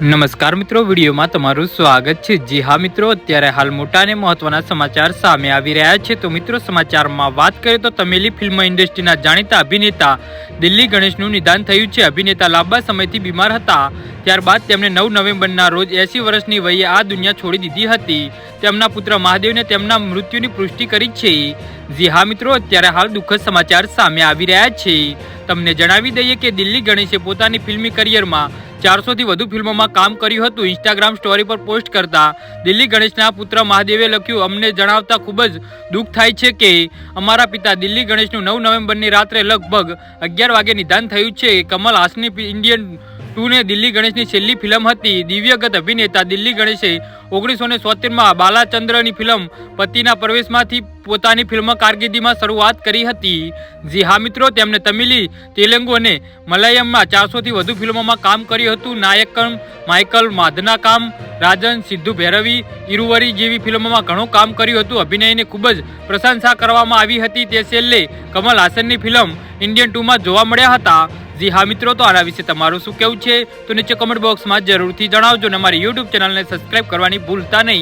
નમસ્કાર મિત્રો, વિડીયોમાં તમારું સ્વાગત છે. જી હા મિત્રો, અત્યારે હાલ મોટા અને મહત્વના સમાચાર સામે આવી રહ્યા છે. તો મિત્રો, સમાચારમાં વાત કરીએ તો તમિલી ફિલ્મ ઇન્ડસ્ટ્રીના જાણીતા અભિનેતા દિલ્હી ગણેશનું નિદાન થયું છે. અભિનેતા લાંબા સમયથી બીમાર હતા. ત્યારબાદ તેમણે નવ નવેમ્બરના રોજ એસી વર્ષની વયે આ દુનિયા છોડી દીધી હતી. તેમના પુત્ર મહાદેવને તેમના મૃત્યુની પુષ્ટિ કરી છે. જી હા મિત્રો, અત્યારે હાલ દુઃખદ સમાચાર સામે આવી રહ્યા છે. તમને જણાવી દઈએ કે દિલ્હી ગણેશે પોતાની ફિલ્મી કરિયરમાં ચારસોથી વધુ ફિલ્મોમાં કામ કર્યું હતું. ઇન્સ્ટાગ્રામ સ્ટોરી પર પોસ્ટ કરતા દિલ્હી ગણેશના પુત્ર મહાદેવે લખ્યું, અમને જણાવતા ખૂબ જ દુઃખ થાય છે કે અમારા પિતા દિલ્હી ગણેશનું નવ નવેમ્બરની રાત્રે લગભગ અગિયાર વાગે નિધાન થયું છે. કમલ હાસની ઇન્ડિયન ટુ ને દિલ્હી ગણેશની છેલ્લી ફિલ્મ હતી. દિવ્યગત અભિનેતા દિલ્હી ગણેશે ઓગણીસો ને સોતેરમાં બાલાચંદ્રની ફિલ્મ પતિના પ્રવેશમાંથી પોતાની ફિલ્મ કારકિર્દીમાં શરૂઆત કરી હતી. જી હા મિત્રો, તેમણે તમિલી, તેલુગુ અને મલયાલમમાં ચારસોથી વધુ ફિલ્મોમાં કામ કર્યું હતું. નાયકમ માઇકલ માધનાકામ રાજન, સિદ્ધુ ભૈરવી ઇરુવરી જેવી ફિલ્મોમાં ઘણું કામ કર્યું હતું. અભિનયની ખૂબ જ પ્રશંસા કરવામાં આવી હતી. તે છેલ્લે કમલ હાસનની ફિલ્મ ઇન્ડિયન ટુમાં જોવા મળ્યા હતા. જી હા મિત્રો, તો આના વિશે તમારું શું કેવું છે? તો નીચે કમેન્ટ બોક્સમાં જરૂરથી જણાવજો અને અમારી યુટ્યુબ ચેનલને સબસ્ક્રાઈબ કરવાની ભૂલતા નહીં.